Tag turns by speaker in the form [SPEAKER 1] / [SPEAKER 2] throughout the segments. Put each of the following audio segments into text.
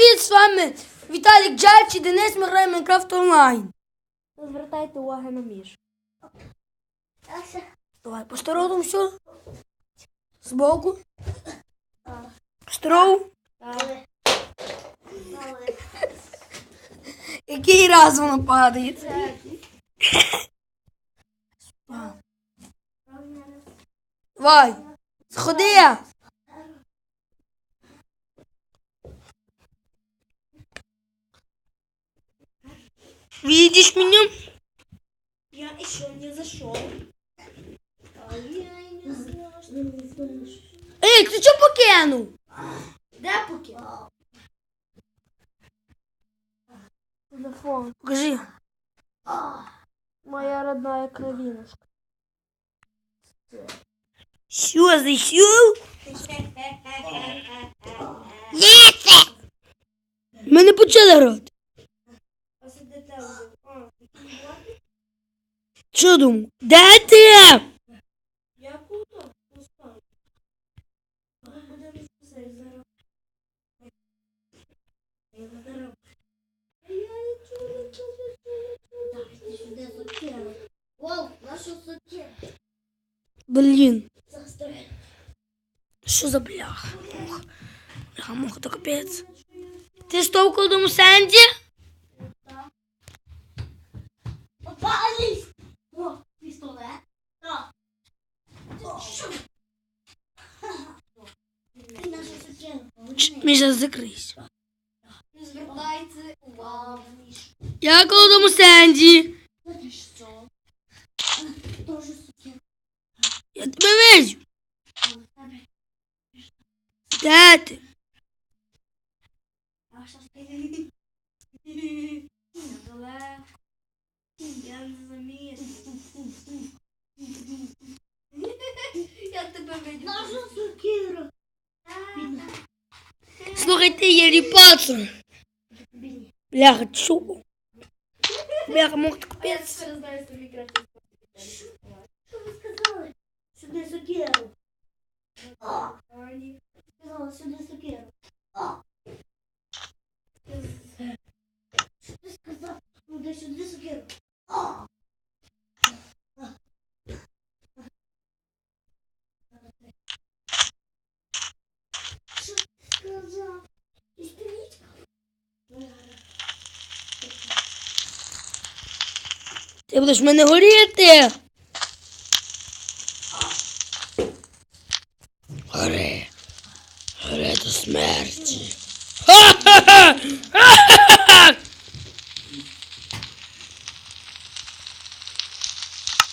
[SPEAKER 1] привіт! З вами Віталік Джальч і Денис. Ми граємо Майнкрафт онлайн.
[SPEAKER 2] Не звертайте уваги на між.
[SPEAKER 1] Давай, по старому все. Збоку. Стров. Який раз воно падає? Давай. Сходи. Видишь меня?
[SPEAKER 2] Я еще не зашел. А я не знаю, что не знаешь.
[SPEAKER 1] Ей, ти що покинув?
[SPEAKER 2] Де поки? Телефон.
[SPEAKER 1] Покажи.
[SPEAKER 2] Моя родная кровинушка.
[SPEAKER 1] Зайшов? Ліце! Ми не почали грати. Що думав? Де ти?
[SPEAKER 2] я. Будемо зараз. Я надарав. Я нічого не чую. Сюди. Вау, нашу сокиру.
[SPEAKER 1] Блін, що за бляха? Бляха, муха, то капець. Ти став коло дому Сенді?
[SPEAKER 2] Попались! О, пістолет. Так. Що? Ти наша сукенка.
[SPEAKER 1] Ч, Міша, закрийся.
[SPEAKER 2] Не звертайте увагу.
[SPEAKER 1] Я коло дому Сенді. Я тебе вижу. Де ти?
[SPEAKER 2] А що ти? Недалеко. Я не замітив. Я тебе видів. Наша сукера.
[SPEAKER 1] Слухайте, я ріпацу. Бляха, чого? Бляха, муха, то капець.
[SPEAKER 2] Що ви сказали? Сюди сукеру. Сказала, сюди сукеру. Що ти сказав? Сюди, сюди сукеру. Що ти сказав? Історичка?
[SPEAKER 1] Ти будеш в мене горіти. Горе. Горе до смерті. Ха-ха-ха! Ха-ха-ха!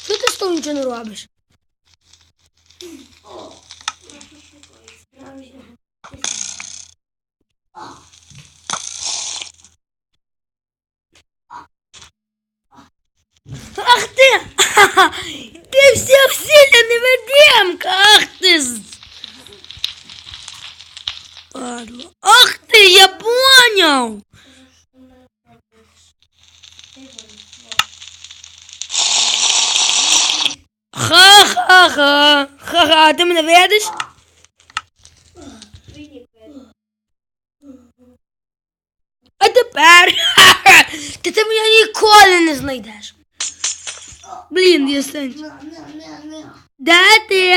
[SPEAKER 1] Що ти з того нічого не робиш? Ах ти! Ха-ха! Ти вся всіля невидимка! Ах ти! Падла. Ах ти, я поняв! Ха-ха-ха! Ха-ха, ти мене видиш? А тепер ти, ти мене ніколи не знайдеш. Блін, я сенч. Де ти?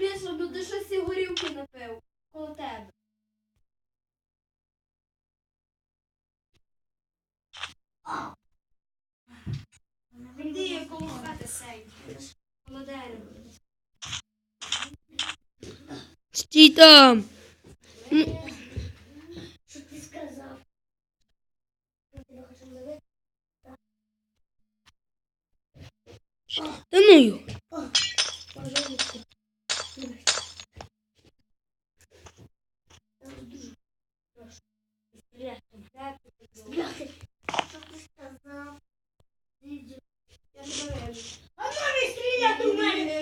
[SPEAKER 2] Міша, ну ти щось ці горілки напив коло тебе. Іди коло хати сей. Коло дерева.
[SPEAKER 1] Стій там.
[SPEAKER 2] Що ти сказав?
[SPEAKER 1] Та ну його.
[SPEAKER 2] Пожалуйста. Що ти сказав? Я тебе вижу. А ну не стріляти в мене!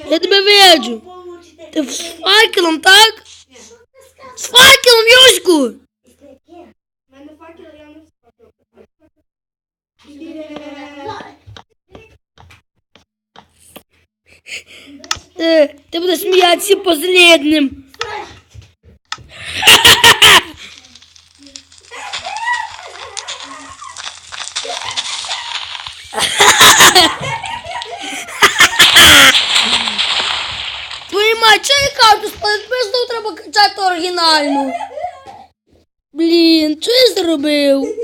[SPEAKER 1] Я тебе виджу.
[SPEAKER 2] Получите.
[SPEAKER 1] Ти з факелом, так?
[SPEAKER 2] Що ти сказав?
[SPEAKER 1] З факелом, Юську!
[SPEAKER 2] Яке? У мене факел, я не факел.
[SPEAKER 1] Е, э, ты будешь сміятися последним. Твою мать, чай карту спадеш, треба качати оригінальну. Блін, що я зробив?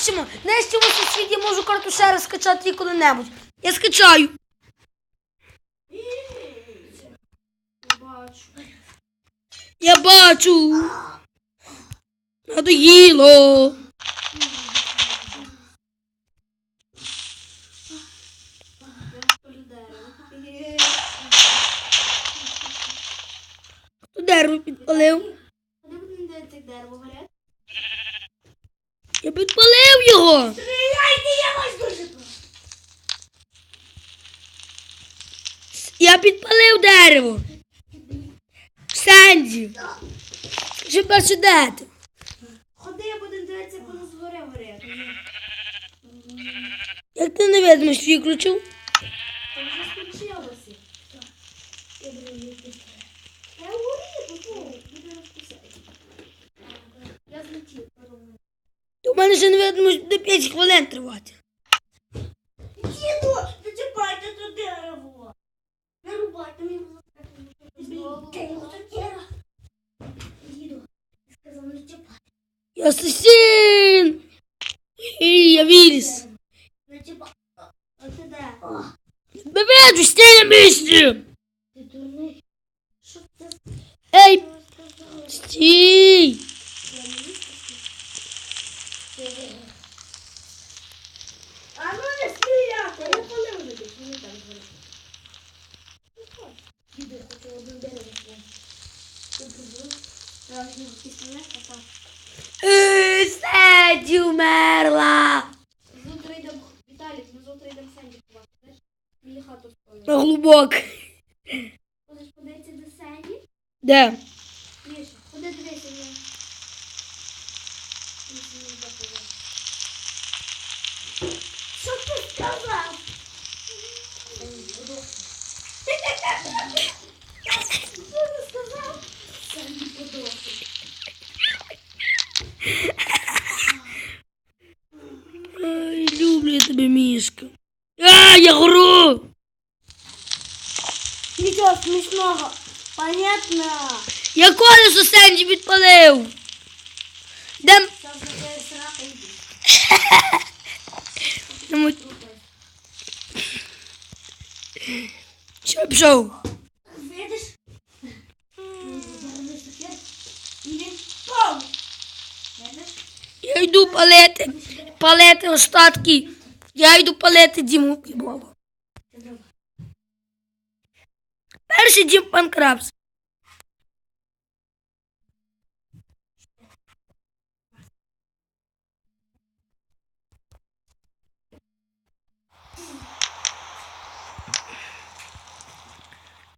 [SPEAKER 1] Нищимо сусід, я можу карту ще її коли-небудь. Я скачаю. Я бачу. Надоїло. Хто дерево підпалив?
[SPEAKER 2] Куди будемо дивитися дерево горять?
[SPEAKER 1] Я його.
[SPEAKER 2] Стріляйте, я вас дуже
[SPEAKER 1] Я підпалив дерево. Сенді. Чи перше де ти?
[SPEAKER 2] Ходи, я будемо дивитися, як воно згори горить.
[SPEAKER 1] Як ти невидимість виключив?
[SPEAKER 2] Та вже скінчилося. Я буду їсти. Я горію, бо буде розписати. Я злетів,
[SPEAKER 1] мене ще не невидимість буде 5 хвилин тривати.
[SPEAKER 2] Діду, зачіпайте то дерево. Не рубайте, мені. Діду, сказав не чіпати.
[SPEAKER 1] Я асасин. І я виріс.
[SPEAKER 2] Не чіпати. А де?
[SPEAKER 1] Бебе, стій на місці.
[SPEAKER 2] Ти дурний. Що це
[SPEAKER 1] Ей, стій.
[SPEAKER 2] А ну не стріляти, я більше, не там згорить. Діду, я хочу один дерево. Ти прибив? Я візьму пістолет, а так.
[SPEAKER 1] Е, Сенді вмерла.
[SPEAKER 2] Завтра йдемо, Віталік, ми завтра йдемо Сенді кувати, знаєш? Біля хату стоїть.
[SPEAKER 1] На глибок.
[SPEAKER 2] Хочеш подивитися до Сенді?
[SPEAKER 1] Де?
[SPEAKER 2] Міша, ходи дивися, я. Міша, не йде туди. Що ти сказав? Сенді, подохни. Що ти сказав? Сенді, подохни.
[SPEAKER 1] Ай, люблю я тебе, мішка. А, я гору.
[SPEAKER 2] Нічого смішного. Понятно.
[SPEAKER 1] Я колесо Сенді підпалив. Де...
[SPEAKER 2] Зараз закриє срака йди.
[SPEAKER 1] Ну, Що пішов?
[SPEAKER 2] Видиш?
[SPEAKER 1] Я йду палити. Палити остатки. Я йду палити Діму Дім Панкрабс.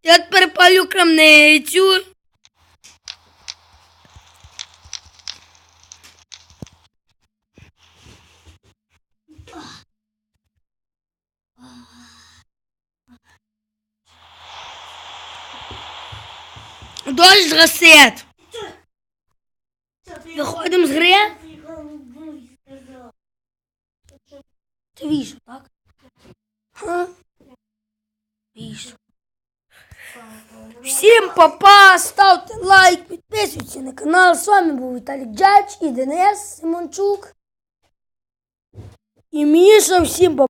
[SPEAKER 1] Я тепер палю крамницю. Дощ з гасет.
[SPEAKER 2] Що ти
[SPEAKER 1] Виходимо з гри.
[SPEAKER 2] голубий сказав?
[SPEAKER 1] Це вийшло, так? Ха? Вийшло. Всім папа, ставте лайк, підписуйтесь на канал. З вами був Віталік Джач і Денис Симончук. І Міша, всім папа.